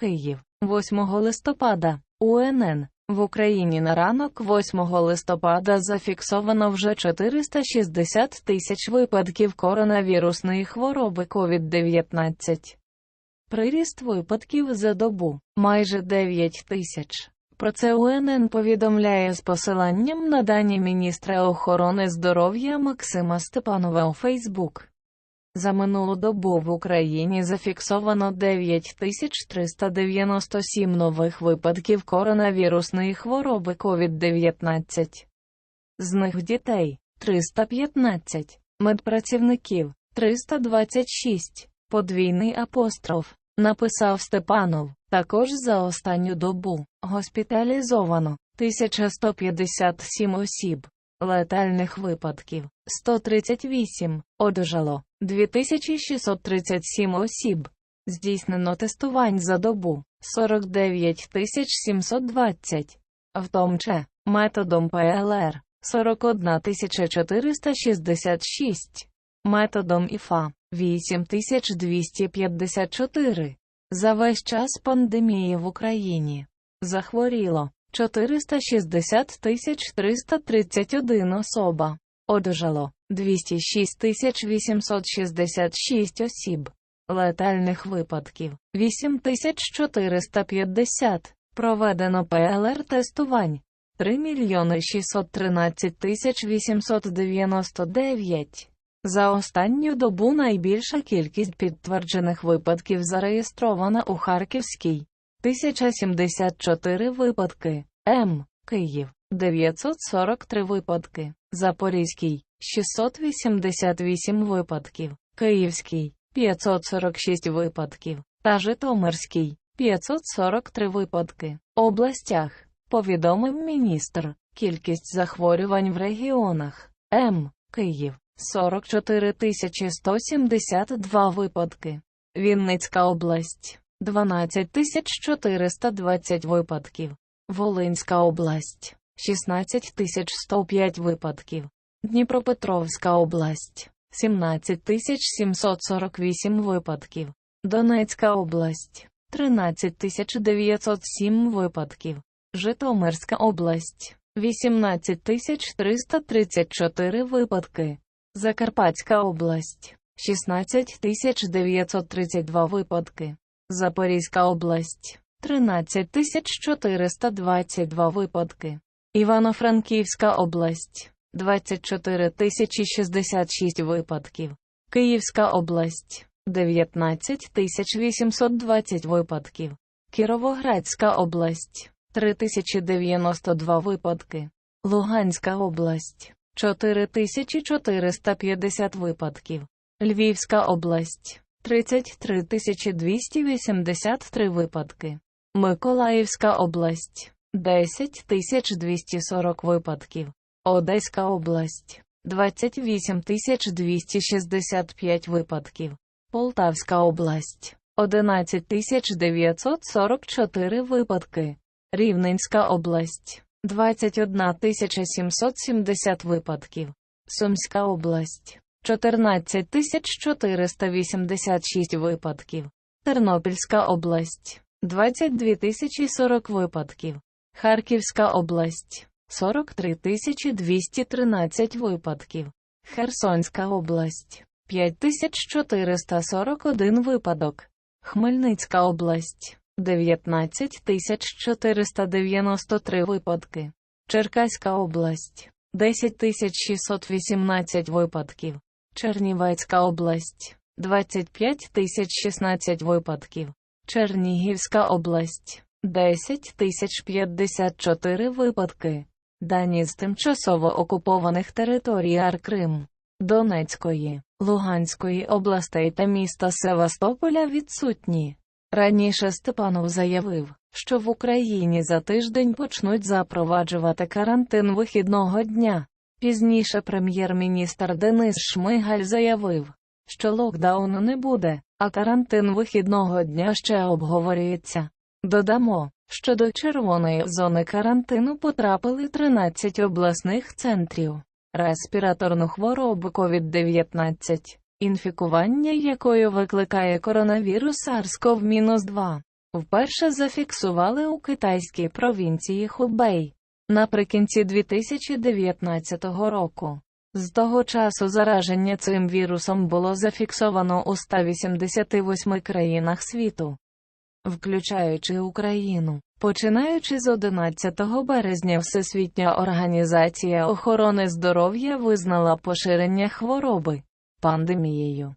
Київ, 8 листопада, УНН. В Україні на ранок 8 листопада зафіксовано вже 460 тисяч випадків коронавірусної хвороби COVID-19. Приріст випадків за добу майже 9 тисяч. Про це УНН повідомляє з посиланням на дані міністра охорони здоров'я Максима Степанова у Фейсбук. За минулу добу в Україні зафіксовано 9397 нових випадків коронавірусної хвороби COVID-19. З них дітей 315, медпрацівників 326, подвійний апостроф, написав Степанов. Також за останню добу госпіталізовано 1157 осіб, летальних випадків 138, одужало 2637 осіб. Здійснено тестувань за добу 49 720, в тому числі методом ПЛР 41 466, методом ІФА 8254. За весь час пандемії в Україні захворіло 460 тисяч 331 особа, одужало 206 866 осіб, летальних випадків 8450, проведено ПЛР-тестувань 3 мільйони 613 тисяч 899. За останню добу найбільша кількість підтверджених випадків зареєстрована у Харківській 1074 випадки, М. Київ. 943 випадки, Запорізький. 688 випадків, Київський. 546 випадків. Та Житомирський. 543 випадки. Областях. Повідомив міністр. Кількість захворювань в регіонах. М. Київ. 44 172 випадки. Вінницька область 12 420 випадків. Волинська область 16 105 випадків. Дніпропетровська область 17 748 випадків. Донецька область 13 907 випадків. Житомирська область 18 334 випадки. Закарпатська область 16 932 випадки. Запорізька область 13 422 випадки. Івано-Франківська область 24 066 випадків. Київська область 19 820 випадків. Кіровоградська область 3092 випадки. Луганська область 4450 випадків. Львівська область 33 283 випадки. Миколаївська область 10 240 випадків. Одеська область 28 265 випадків. Полтавська область 11 944 випадки. Рівненська область 21 770 випадків. Сумська область 14 486 випадків. Тернопільська область 22 040 випадків. Харківська область 43 213 випадків. Херсонська область 5441 випадок. Хмельницька область 19 493 випадки. Черкаська область 10 618 випадків. Чернівецька область 25 016 випадків. Чернігівська область 10 054 випадки. Дані з тимчасово окупованих територій Аркрим, Донецької, Луганської областей та міста Севастополя відсутні. Раніше Степанов заявив, що в Україні за тиждень почнуть запроваджувати карантин вихідного дня. Пізніше прем'єр-міністр Денис Шмигаль заявив, що локдауну не буде, а карантин вихідного дня ще обговорюється. Додамо, що до червоної зони карантину потрапили 13 обласних центрів. Респіраторну хворобу COVID-19, інфікування якою викликає коронавірус SARS-CoV-2. вперше зафіксували у китайській провінції Хубей наприкінці 2019 року. З того часу зараження цим вірусом було зафіксовано у 188 країнах світу, включаючи Україну. Починаючи з 11 березня Всесвітня організація охорони здоров'я визнала поширення хвороби пандемією.